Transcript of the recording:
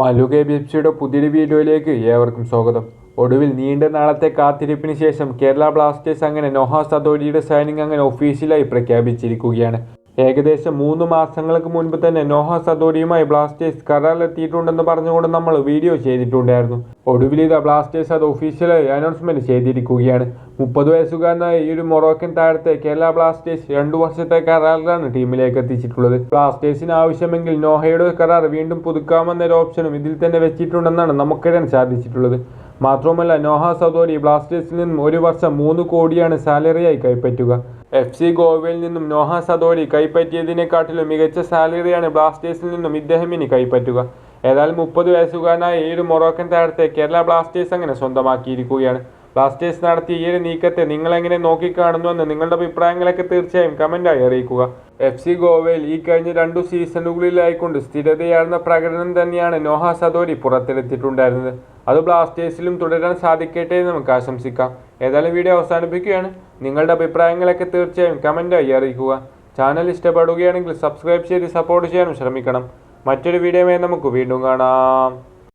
Mallu K B F സിയുടെ പുതിയൊരു വീഡിയോയിലേക്ക് ഏവർക്കും സ്വാഗതം. ഒടുവിൽ നീണ്ട നാളത്തെ കാത്തിരിപ്പിന് ശേഷം കേരള ബ്ലാസ്റ്റേഴ്സ് അങ്ങനെ നോഹ അതോറിറ്റിയുടെ സൈനിങ് അങ്ങനെ ഒഫീഷ്യലായി പ്രഖ്യാപിച്ചിരിക്കുകയാണ്. ഏകദേശം മൂന്ന് മാസങ്ങൾക്ക് മുൻപ് തന്നെ നോഹ സദോരിയുമായി ബ്ലാസ്റ്റേഴ്സ് കരാറിലെത്തിയിട്ടുണ്ടെന്ന് പറഞ്ഞുകൊണ്ട് നമ്മൾ വീഡിയോ ചെയ്തിട്ടുണ്ടായിരുന്നു. ഒടുവിൽ ഇത് ബ്ലാസ്റ്റേഴ്സ് അത് ഒഫീഷ്യലായി അനൗൺസ്മെന്റ് ചെയ്തിരിക്കുകയാണ്. മുപ്പത് വയസ്സുകാരനായ ഈ ഒരു മൊറോക്കൻ താരത്തെ കേരള ബ്ലാസ്റ്റേഴ്സ് രണ്ടു വർഷത്തെ കരാറിലാണ് ടീമിലേക്ക് എത്തിച്ചിട്ടുള്ളത്. ബ്ലാസ്റ്റേഴ്സിന് ആവശ്യമെങ്കിൽ നോഹയുടെ കരാർ വീണ്ടും പുതുക്കാമെന്നൊരു ഓപ്ഷനും ഇതിൽ തന്നെ വെച്ചിട്ടുണ്ടെന്നാണ് നമുക്കറിയാൻ സാധിച്ചിട്ടുള്ളത്. മാത്രവുമല്ല നോഹ സദോരി ബ്ലാസ്റ്റേഴ്സിൽ നിന്നും ഒരു വർഷം മൂന്ന് കോടിയാണ് സാലറിയായി കൈപ്പറ്റുക. എഫ് സി ഗോവയിൽ നിന്നും നോഹ സദോരി കൈപ്പറ്റിയതിനെക്കാട്ടിലും മികച്ച സാലറിയാണ് ബ്ലാസ്റ്റേഴ്സിൽ നിന്നും ഇദ്ദേഹം ഇനി കൈപ്പറ്റുക. ഏതായാലും മുപ്പത് വയസ്സുകാരനായ ഈ ഒരു മൊറോക്കൻ താരത്തെ കേരള ബ്ലാസ്റ്റേഴ്സ് അങ്ങനെ സ്വന്തമാക്കിയിരിക്കുകയാണ്. ബ്ലാസ്റ്റേഴ്സ് നടത്തിയ ഈ ഒരു നീക്കത്തെ നിങ്ങളെങ്ങനെ നോക്കിക്കാണുന്നുവെന്ന് നിങ്ങളുടെ അഭിപ്രായങ്ങളൊക്കെ തീർച്ചയായും കമന്റായി അറിയിക്കുക. എഫ് സി ഗോവയിൽ ഈ കഴിഞ്ഞ രണ്ടു സീസണുകളിലായിക്കൊണ്ട് സ്ഥിരതയാർന്ന പ്രകടനം തന്നെയാണ് നോഹ സദോരി പുറത്തെടുത്തിട്ടുണ്ടായിരുന്നത് അത് ബ്ലാസ്റ്റേഴ്സിലും തുടരാൻ സാധിക്കട്ടെ എന്ന് നമുക്ക് ആശംസിക്കാം. ഏതായാലും വീഡിയോ അവസാനിപ്പിക്കുകയാണ്. നിങ്ങളുടെ അഭിപ്രായങ്ങളൊക്കെ തീർച്ചയായും കമന്റായി അറിയിക്കുക. ചാനൽ ഇഷ്ടപ്പെടുകയാണെങ്കിൽ സബ്സ്ക്രൈബ് ചെയ്ത് സപ്പോർട്ട് ചെയ്യാനും ശ്രമിക്കണം. മറ്റൊരു വീഡിയോയുമായി നമുക്ക് വീണ്ടും കാണാം.